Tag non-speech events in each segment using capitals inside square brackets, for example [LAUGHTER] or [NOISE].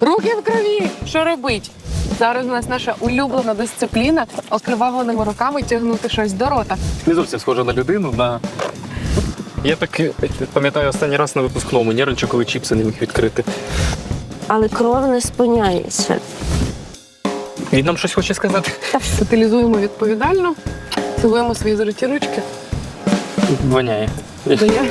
Руки в крові! Що робить? Зараз у нас наша улюблена дисципліна окривавленими руками тягнути щось до рота. Не зовсім схожа на людину. На... Я так е, пам'ятаю останній раз на випускному нервничав, коли чіпси не міг відкрити. але кров не спиняється. Він нам щось хоче сказати. Утилізуємо відповідально, цілуємо свої золоті ручки. Воняє. Дає.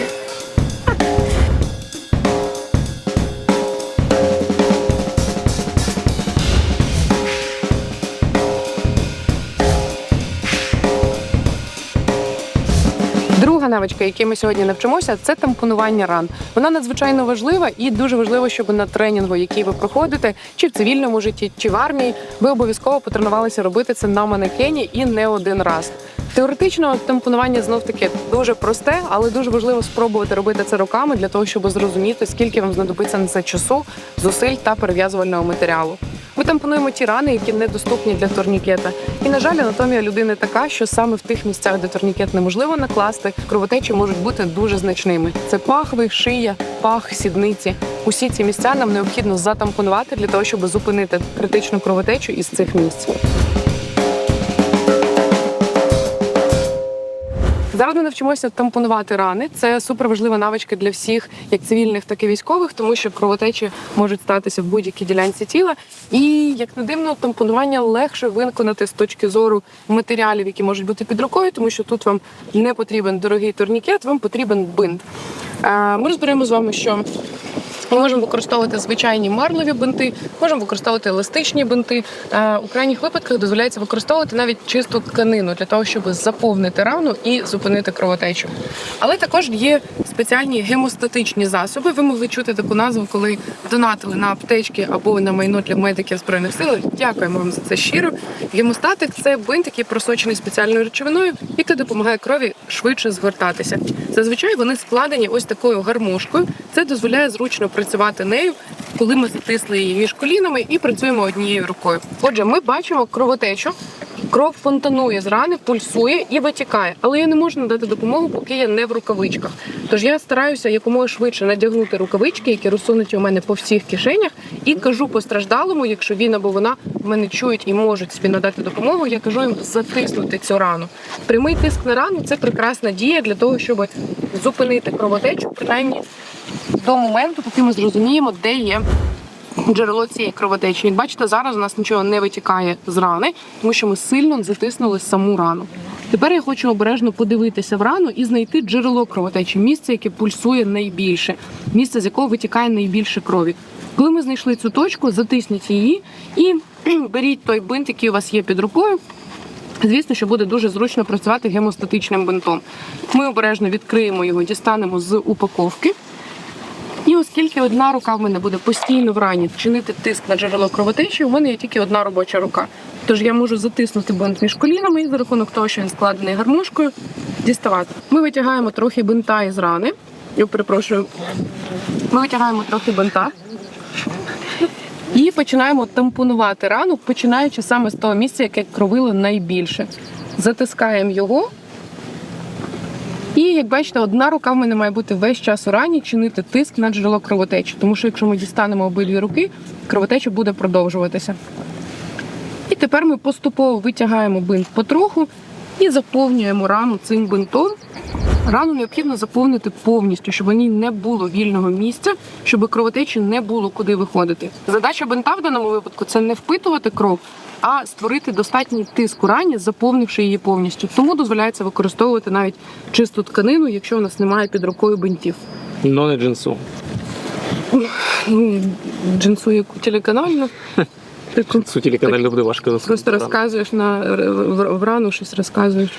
Друга навичка, якій ми сьогодні навчимося, це тампонування ран. Вона надзвичайно важлива і дуже важливо, щоб на тренінгу, який ви проходите, чи в цивільному житті, чи в армії, ви обов'язково потренувалися робити це на манекені і не один раз. Теоретично тампонування знов таки дуже просте, але дуже важливо спробувати робити це руками для того, щоб зрозуміти, скільки вам знадобиться на це часу, зусиль та перев'язувального матеріалу. Ми тампонуємо ті рани, які недоступні для турнікета. І на жаль, анатомія людини така, що саме в тих місцях, де турнікет неможливо накласти, кровотечі можуть бути дуже значними. Це пахви, шия, пах, сідниці. Усі ці місця нам необхідно затампонувати для того, щоб зупинити критичну кровотечу із цих місць. Зараз ми навчимося тампонувати рани. Це суперважлива навичка для всіх, як цивільних, так і військових, тому що кровотечі можуть статися в будь-якій ділянці тіла. І як не дивно, тампонування легше виконати з точки зору матеріалів, які можуть бути під рукою, тому що тут вам не потрібен дорогий турнікет, вам потрібен бинт. Е, Ми розберемо з вами, що ми можемо використовувати звичайні марлеві бинти, можемо використовувати еластичні бинти. Е, У крайніх випадках дозволяється використовувати навіть чисту тканину для того, щоб заповнити рану і зупинити кровотечу. Але також є спеціальні гемостатичні засоби. Ви могли чути таку назву, коли донатили на аптечки або на майно для медиків збройних сил. Дякуємо вам за це щиро. Гемостатик це бинт, який просочений спеціальною речовиною, який допомагає крові швидше згортатися. Зазвичай вони складені ось такою гармошкою. Це дозволяє зручно працювати нею, коли ми затисли її між колінами і працюємо однією рукою. Отже, ми бачимо кровотечу. Кров фонтанує з рани, пульсує і витікає, але я не можу надати допомогу, поки я не в рукавичках. Тож я стараюся якомога швидше надягнути рукавички, які розсунуті у мене по всіх кишенях, і кажу постраждалому, якщо він або вона мене чують і можуть собі надати допомогу. Я кажу їм затиснути цю рану. Прямий тиск на рану це прекрасна дія для того, щоб зупинити кровотечу, принаймні до моменту, поки ми зрозуміємо, де є джерело цієї кровотечі. Як бачите, зараз у нас нічого не витікає з рани, тому що ми сильно затиснули саму рану. Тепер я хочу обережно подивитися в рану і знайти джерело кровотечі, місце, яке пульсує найбільше, місце, з якого витікає найбільше крові. Коли ми знайшли цю точку, затисніть її і [CLEARS THROAT] беріть той бинт, який у вас є під рукою. Звісно, що буде дуже зручно працювати гемостатичним бинтом. Ми обережно відкриємо його, дістанемо з упаковки. І оскільки одна рука в мене буде постійно в рані чинити тиск на джерело кровотечі, у мене є тільки одна робоча рука. Тож я можу затиснути бинт між колінами і за рахунок того, що він складений гармошкою, діставати. Ми витягаємо трохи бинта із рани. Я перепрошую. Ми витягаємо трохи бинта. І починаємо тампонувати рану, починаючи саме з того місця, яке кровило найбільше. Затискаємо його. І як бачите, одна рука в мене має бути весь час у рані чинити тиск на джерело кровотечі. Тому що якщо ми дістанемо обидві руки, кровотеча буде продовжуватися. І тепер ми поступово витягаємо бинт потроху і заповнюємо рану цим бинтом. Рану необхідно заповнити повністю, щоб у ній не було вільного місця, щоб кровотечі не було куди виходити. Задача бинта в даному випадку це не впитувати кров, а створити достатній тиск у рані, заповнивши її повністю. Тому дозволяється використовувати навіть чисту тканину, якщо у нас немає під рукою бинтів. Но не джинсу. Ну, джинсу яку телеканальну. Ти Су телеканально буде важко засунути. Просто розказуєш на в, в рану, щось розказуєш.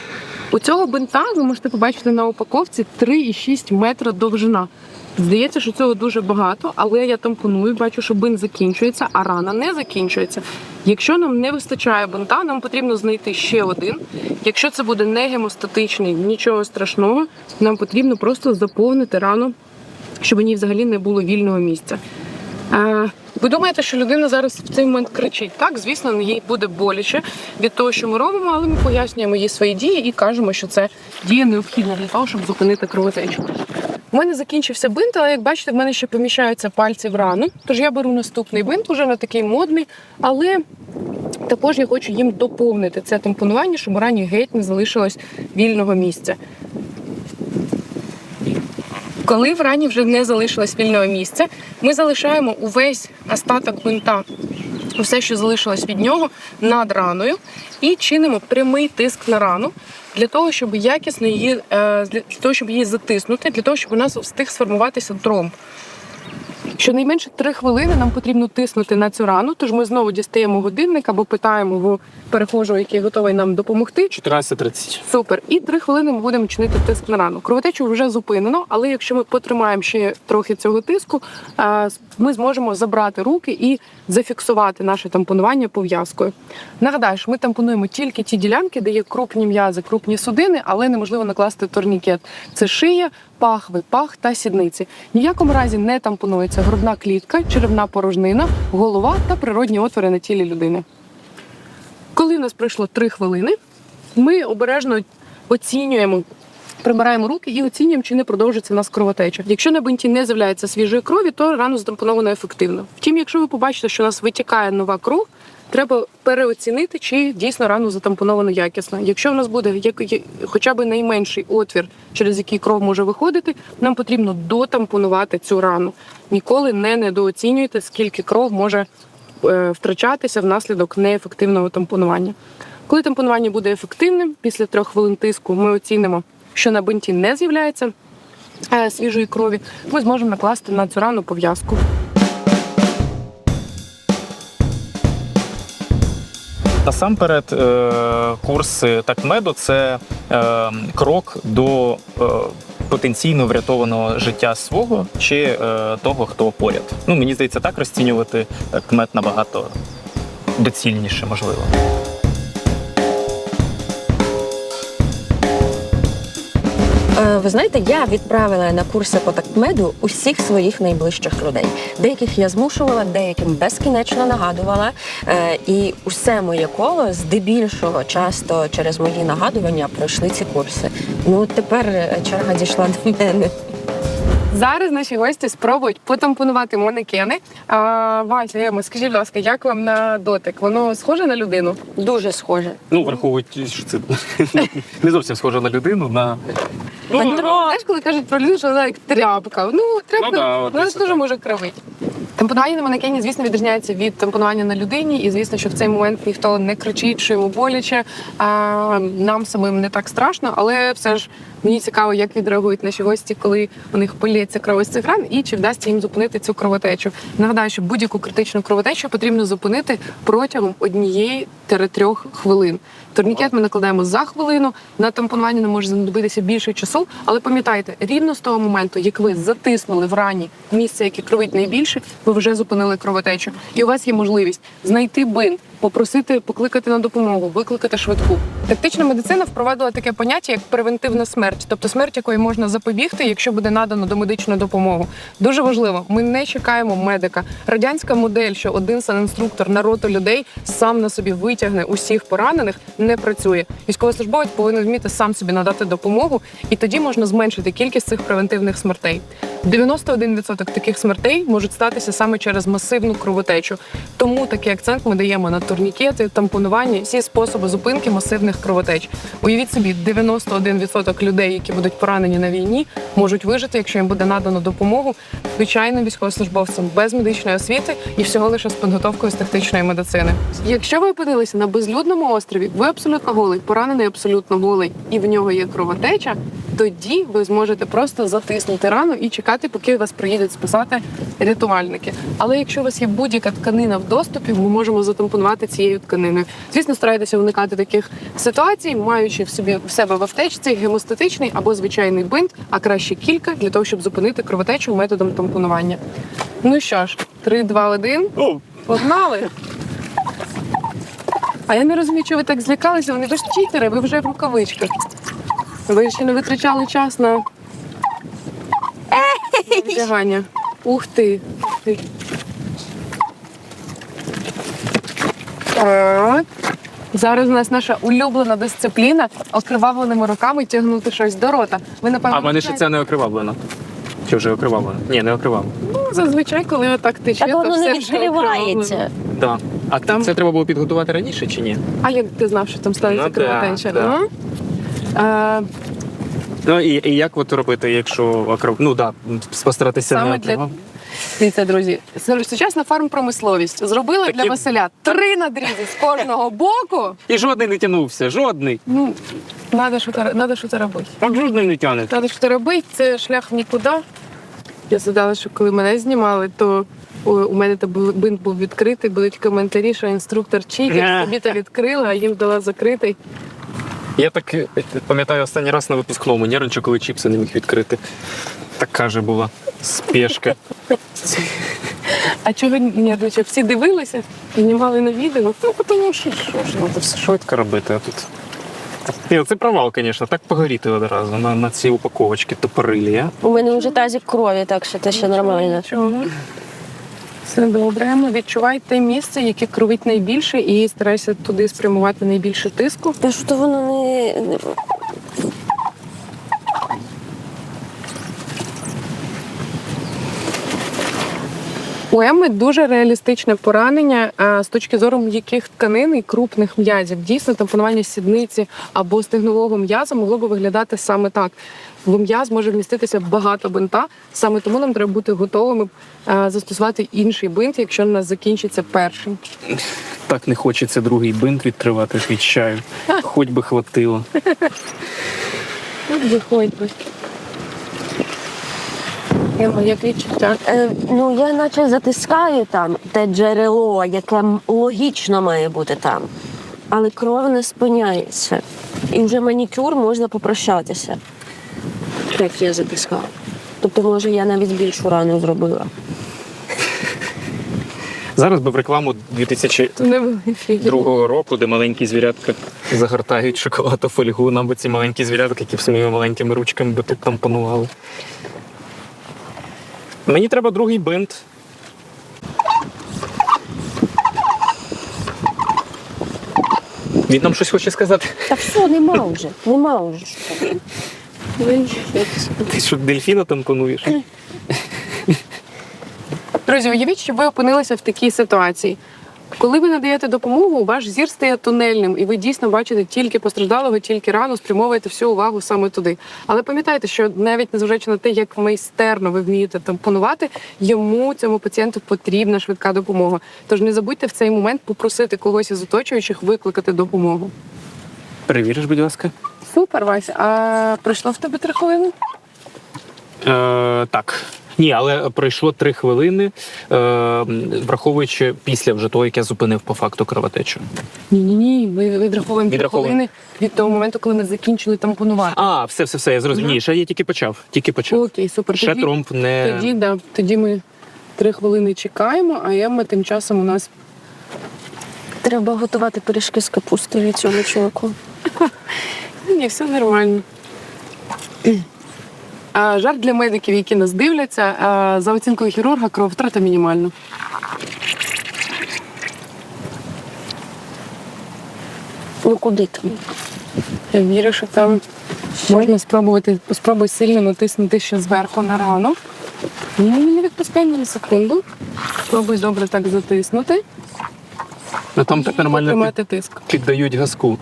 У цього бинта ви можете побачити на упаковці 3,6 метра довжина. Здається, що цього дуже багато, але я тампоную, бачу, що бинт закінчується, а рана не закінчується. Якщо нам не вистачає бинта, нам потрібно знайти ще один. Якщо це буде не гемостатичний, нічого страшного, нам потрібно просто заповнити рану, щоб у взагалі не було вільного місця. Ви думаєте, що людина зараз в цей момент кричить? Так, звісно, їй буде боляче від того, що ми робимо, але ми пояснюємо їй свої дії і кажемо, що це дія необхідна для того, щоб зупинити кровотечу. У мене закінчився бинт, але як бачите, в мене ще поміщаються пальці в рану. Тож я беру наступний бинт, уже не такий модний, але також я хочу їм доповнити це тампонування, щоб у рані геть не залишилось вільного місця. Коли в рані вже не залишилось вільного місця, ми залишаємо увесь остаток бинта, усе, що залишилось від нього, над раною, і чинимо прямий тиск на рану для того, щоб якісно її е, для того, щоб її затиснути, для того, щоб у нас встиг сформуватися тромб. Щонайменше три хвилини нам потрібно тиснути на цю рану, тож ми знову дістаємо годинник або питаємо в перехожого, який готовий нам допомогти, 14.30. Супер. І три хвилини ми будемо чинити тиск на рану. Кровотечу вже зупинено, але якщо ми потримаємо ще трохи цього тиску, ми зможемо забрати руки і зафіксувати наше тампонування пов'язкою. Нагадаю, що ми тампонуємо тільки ті ділянки, де є крупні м'язи, крупні судини, але неможливо накласти турнікет. Це шия, пахви, пах та сідниці. Ні в якому разі не тампонується грудна клітка, черевна порожнина, голова та природні отвори на тілі людини. Коли в нас пройшло три хвилини, ми обережно оцінюємо. Прибираємо руки і оцінюємо, чи не продовжиться в нас кровотеча. Якщо на бинті не з'являється свіжої крові, то рану затампоновано ефективно. Втім, якщо ви побачите, що у нас витікає нова кров, треба переоцінити, чи дійсно рану затампоновано якісно. Якщо в нас буде як- хоча б найменший отвір, через який кров може виходити, нам потрібно дотампонувати цю рану. Ніколи не недооцінюйте, скільки кров може е, втрачатися внаслідок неефективного тампонування. Коли тампонування буде ефективним, після трьох хвилин тиску ми оцінимо, що на бинті не з'являється е, свіжої крові, ми зможемо накласти на цю рану пов'язку. Насамперед, курс курси такмеду це е, крок до е, потенційно врятованого життя свого чи е, того, хто поряд. Ну мені здається, так розцінювати такмед набагато доцільніше, можливо. Ви знаєте, я відправила на курси по такмеду усіх своїх найближчих людей. Деяких я змушувала, деяким безкінечно нагадувала. Е, І усе моє коло здебільшого часто через мої нагадування пройшли ці курси. Ну тепер е, черга дійшла до мене. Зараз наші гості спробують потампонувати манекени. А, Вася, Ема, скажіть, будь ласка, як вам на дотик? Воно схоже на людину? Дуже схоже. Ну, враховуючи, що це [LAUGHS] не зовсім схоже на людину, на Петро! Знаєш, коли кажуть про людину, що вона як тряпка. Ну, тряпка, Ну да, от вона десь теж так. може кривити. Тампонування на манекені, звісно, відрізняється від тампонування на людині, і звісно, що в цей момент ніхто не кричить, що йому боляче. А нам самим не так страшно, але все ж мені цікаво, як відреагують наші гості, коли у них полється кров з цих ран, і чи вдасться їм зупинити цю кровотечу. Нагадаю, що будь-яку критичну кровотечу потрібно зупинити протягом однієї трьох хвилин. Турнікет ми накладаємо за хвилину. На тампонування не може знадобитися більше часу, але пам'ятайте, рівно з того моменту, як ви затиснули в рані місце, яке кровить найбільше, ви вже зупинили кровотечу. І у вас є можливість знайти бинт, попросити покликати на допомогу, викликати швидку. Тактична медицина впровадила таке поняття як превентивна смерть, тобто смерть, якої можна запобігти, якщо буде надано домедичну допомогу. Дуже важливо, ми не чекаємо медика. Радянська модель, що один санінструктор на роту людей сам на собі витягне усіх поранених, не працює. Військовослужбовець повинен вміти сам собі надати допомогу, і тоді можна зменшити кількість цих превентивних смертей. 91% таких смертей можуть статися саме через масивну кровотечу. Тому такий акцент ми даємо на турнікети, тампонування, всі способи зупинки масивних кровотеч. Уявіть собі, 91% людей, які будуть поранені на війні, можуть вижити, якщо їм буде надано допомогу звичайним військовослужбовцям без медичної освіти і всього лише з підготовкою з тактичної медицини. Якщо ви опинилися на безлюдному острові, ви абсолютно голий, поранений абсолютно голий, і в нього є кровотеча. Тоді ви зможете просто затиснути рану і чекати, поки вас приїдуть спасати рятувальники. Але якщо у вас є будь-яка тканина в доступі, ми можемо затампонувати цією тканиною. Звісно, старайтеся уникати таких ситуацій, маючи в собі в себе в аптечці гемостатичний або звичайний бинт, а краще кілька для того, щоб зупинити кровотечу методом тампонування. Ну що ж, 3, 2, 1. Погнали! А я не розумію, що ви так злякалися. Вони ж читери, ви вже в рукавичках. Ви ще не витрачали час на вдягання. Ух ти. Так. Зараз у нас наша улюблена дисципліна окривавленими руками тягнути щось до рота. Ви напевно а в мене ще це не окривавлено. Чи вже окривало? Ні, не окривало. Ну, зазвичай, коли отак тече, Так то воно не все вже окровавлено. відкривається. Да. А там це треба було підготувати раніше чи ні? А як ти знав, що там станеться Ну, да, кровотеча? да. Ну, е, Ну і, і як от робити, якщо окров... Ну да, постаратися Саме не для- окривав. Дивіться, друзі, сучасна фармпромисловість зробила Такі- для Василя [LAUGHS] три надрізи з кожного боку. І жодний не тягнувся, жодний. Ну, надо що надо що робити. Так жодний не тягне. Надо що робити, це шлях в нікуди. Я згадала, що коли мене знімали, то о, у мене то був бинт був відкритий, були коментарі, що інструктор читер, собі то відкрила, а їм дала закритий. Я так е, пам'ятаю останній раз на випускному нервничав, коли чіпси не міг відкрити. Така же була спешка. А чого щоб всі дивилися, знімали на відео. Ну, тому що що ж, треба все швидко робити, а тут. Ні, це провал, звісно, так погоріти одразу на, на ці упаковочки топорилі. У мене вже тазик крові, так що це ще нормально. Нічого. Все добре. Відчувай те місце, яке кровить найбільше, і старайся туди спрямувати найбільше тиску. Та що воно не. У Емми дуже реалістичне поранення з точки зору м'яких тканин і крупних м'язів. Дійсно, тампонування сідниці або стегнового м'яза могло би виглядати саме так. В м'яз може вміститися багато бинта, саме тому нам треба бути готовими застосувати інший бинт, якщо у нас закінчиться перший. Так не хочеться другий бинт відкривати від чаю. Хоч би хватило. От виходь би. Ема, як відчуття? Е, ну, я наче затискаю там те джерело, яке логічно має бути там. Але кров не спиняється. І вже манікюр можна попрощатися. Так я затискала. Тобто, може, я навіть більшу рану зробила. Зараз би в рекламу 2002 То не в ефірі. року, де маленькі звірятка загортають шоколад фольгу, нам би ці маленькі звірятки, які своїми маленькими ручками би тут тампонували. Мені треба другий бинт. Він нам щось хоче сказати. Та все, нема вже. Нема вже. Ти що дельфіна тампонуєш? Друзі, уявіть, що ви опинилися в такій ситуації. Коли ви надаєте допомогу, ваш зір стає тунельним, і ви дійсно бачите тільки постраждалого, тільки рану, спрямовуєте всю увагу саме туди. Але пам'ятайте, що навіть незважаючи на те, як майстерно ви вмієте тампонувати, йому цьому пацієнту потрібна швидка допомога. Тож не забудьте в цей момент попросити когось із оточуючих викликати допомогу. Перевіриш, будь ласка. Супер, Вася. А пройшло в тебе три хвилини? Е, так. Ні, але пройшло три хвилини, е, враховуючи після вже того, як я зупинив по факту кровотечу. Ні, ні, ні. Ми відраховуємо три Відраховуємо. хвилини від того моменту, коли ми закінчили тампонувати. А, все, все, все, я зрозумів. Ні, ще я тільки почав. Тільки почав. Окей, супер. Ще Тоді- тромб не. Тоді, да, тоді ми три хвилини чекаємо, а Емма тим часом у нас Треба готувати пиріжки з капустою цьому чоловіку. ні, все нормально. А, жарт для медиків, які нас дивляться. За оцінкою хірурга, кровотрата мінімальна. Ну куди там? Я вірю, що там можна спробувати спробуй сильно натиснути ще зверху на рану. Ні, не відпускай мене секунду. Спробуй добре так затиснути. Ну там так нормально тиск. піддають газку.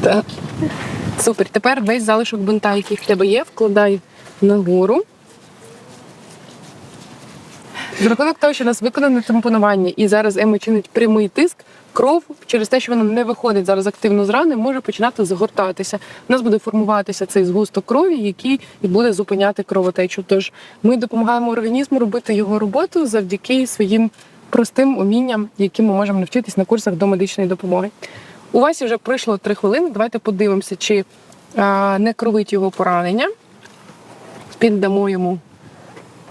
Так. Супер. Тепер весь залишок бинта, який в тебе є, вкладай нагору. За рахунок того, що у нас виконане тампонування і зараз Ема чинить прямий тиск, кров через те, що вона не виходить зараз активно з рани, може починати згортатися. У нас буде формуватися цей згусток крові, який і буде зупиняти кровотечу. Тож ми допомагаємо організму робити його роботу завдяки своїм простим умінням, яким ми можемо навчитись на курсах до медичної допомоги. У вас вже пройшло три хвилини. Давайте подивимося, чи а, не кровить його поранення. Піддамо йому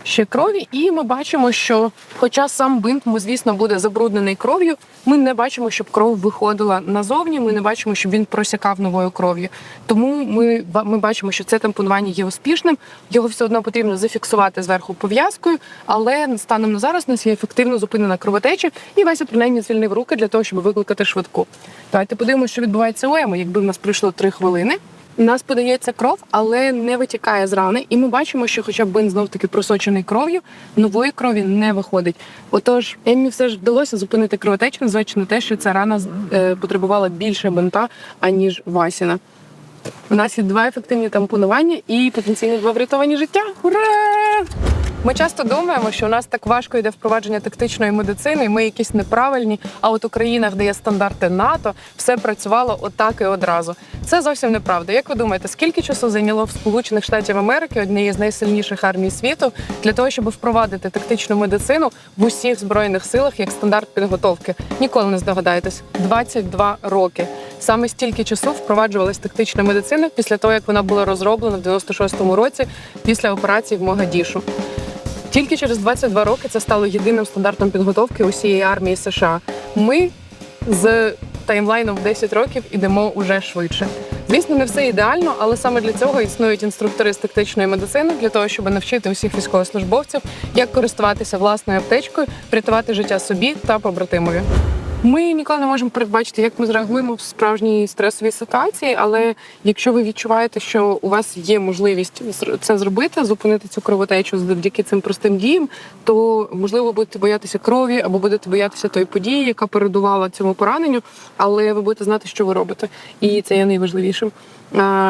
ще крові, і ми бачимо, що, хоча сам бинт, звісно, буде забруднений кров'ю, ми не бачимо, щоб кров виходила назовні. Ми не бачимо, щоб він просякав новою кров'ю. Тому ми, ми бачимо, що це тампонування є успішним. Його все одно потрібно зафіксувати зверху пов'язкою, але станом на зараз у нас є ефективно зупинена кровотеча, і Вася принаймні звільнив руки для того, щоб викликати швидку. Давайте подивимося, що відбувається у Еми, якби в нас пройшло три хвилини. У нас подається кров, але не витікає з рани, і ми бачимо, що, хоча бин знов таки просочений кров'ю, нової крові не виходить. Отож, Еммі все ж вдалося зупинити кровотечу, незважаючи на те, що ця рана е, потребувала більше бинта, аніж Васіна. У нас є два ефективні тампонування і потенційно два врятовані життя. Ура! Ми часто думаємо, що у нас так важко йде впровадження тактичної медицини, і ми якісь неправильні. А от у країнах, де є стандарти НАТО, все працювало отак і одразу. Це зовсім неправда. Як ви думаєте, скільки часу зайняло в Сполучених Штатів Америки, однієї з найсильніших армій світу, для того, щоб впровадити тактичну медицину в усіх збройних силах як стандарт підготовки? Ніколи не здогадаєтесь. 22 роки. Саме стільки часу впроваджувалась тактична медицина після того, як вона була розроблена в 96-му році після операції в Могадішу. Тільки через 22 роки це стало єдиним стандартом підготовки усієї армії США. Ми з таймлайном в 10 років ідемо уже швидше. Звісно, не все ідеально, але саме для цього існують інструктори з тактичної медицини для того, щоб навчити усіх військовослужбовців, як користуватися власною аптечкою, врятувати життя собі та побратимові. Ми ніколи не можемо передбачити, як ми зреагуємо в справжній стресовій ситуації. Але якщо ви відчуваєте, що у вас є можливість це зробити, зупинити цю кровотечу завдяки цим простим діям, то можливо будете боятися крові або будете боятися тої події, яка передувала цьому пораненню, але ви будете знати, що ви робите, і це є найважливішим.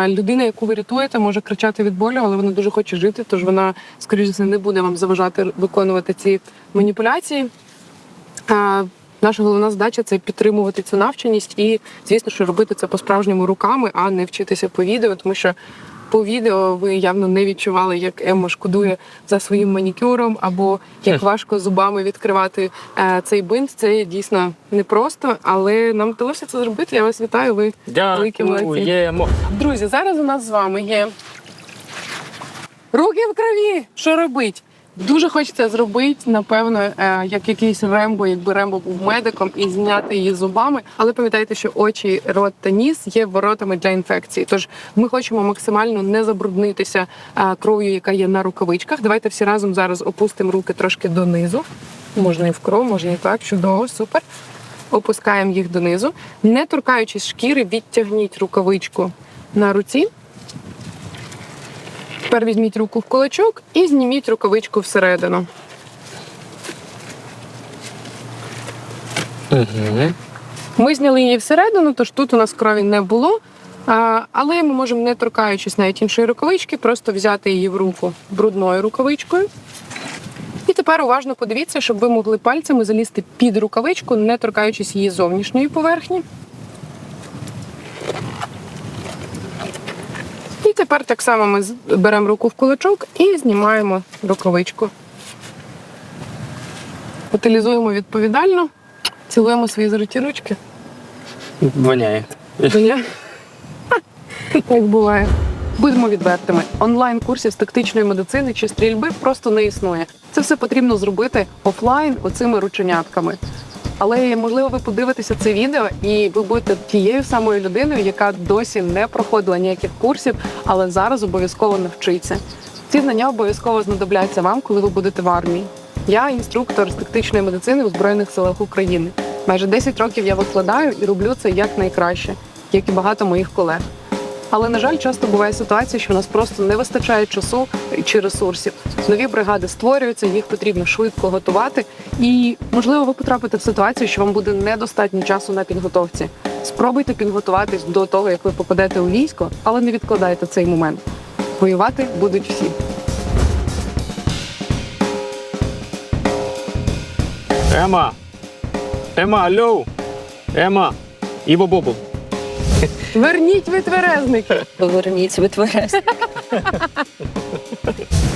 Людина, яку ви рятуєте, може кричати від болю, але вона дуже хоче жити, тож вона, скоріш за все, не буде вам заважати виконувати ці маніпуляції. Наша головна задача це підтримувати цю навченість і, звісно, що робити це по-справжньому руками, а не вчитися по відео, тому що по відео ви явно не відчували, як Емма шкодує за своїм манікюром, або як важко зубами відкривати е, цей бинт. Це дійсно непросто, але нам вдалося це зробити. Я вас вітаю. Ви великі молодці. Друзі, зараз у нас з вами є руки в крові. Що робить? Дуже хочеться зробити, напевно, е, як якийсь Рембо, якби Рембо був медиком, і зняти її зубами. Але пам'ятайте, що очі, рот та ніс є воротами для інфекції. Тож ми хочемо максимально не забруднитися е, кров'ю, яка є на рукавичках. Давайте всі разом зараз опустимо руки трошки донизу. Можна і в кров, можна і так. Чудово, супер. Опускаємо їх донизу. Не торкаючись шкіри, відтягніть рукавичку на руці. Тепер візьміть руку в кулачок і зніміть рукавичку всередину. Угу. Ми зняли її всередину, тож тут у нас крові не було. Але ми можемо, не торкаючись навіть іншої рукавички, просто взяти її в руку брудною рукавичкою. І тепер уважно подивіться, щоб ви могли пальцями залізти під рукавичку, не торкаючись її зовнішньої поверхні. Тепер так само ми беремо руку в кулачок і знімаємо рукавичку. Утилізуємо відповідально, цілуємо свої золоті ручки. Воняє. Ні? Як буває. Будемо відвертими. Онлайн курсів з тактичної медицини чи стрільби просто не існує. Це все потрібно зробити офлайн оцими рученятками. Але можливо, ви подивитеся це відео, і ви будете тією самою людиною, яка досі не проходила ніяких курсів, але зараз обов'язково навчиться. Ці знання обов'язково знадобляться вам, коли ви будете в армії. Я інструктор з тактичної медицини у Збройних силах України. Майже 10 років я викладаю і роблю це як найкраще, як і багато моїх колег. Але на жаль, часто буває ситуація, що в нас просто не вистачає часу чи ресурсів. Нові бригади створюються, їх потрібно швидко готувати. І можливо, ви потрапите в ситуацію, що вам буде недостатньо часу на підготовці. Спробуйте підготуватись до того, як ви попадете у військо, але не відкладайте цей момент. Воювати будуть всі. Ема! Ема, алло! Ема! Іво Бобу. Верніть витверезники! Поверніть ви тверез.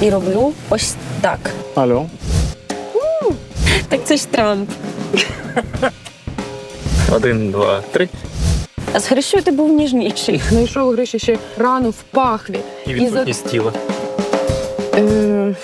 І роблю ось так. Алло. Так це ж Трамп. Один, два, три. А з Грищою ти був ніжніший. Знайшов у Гриші ще рану в пахві. І відсутність тіла. Е,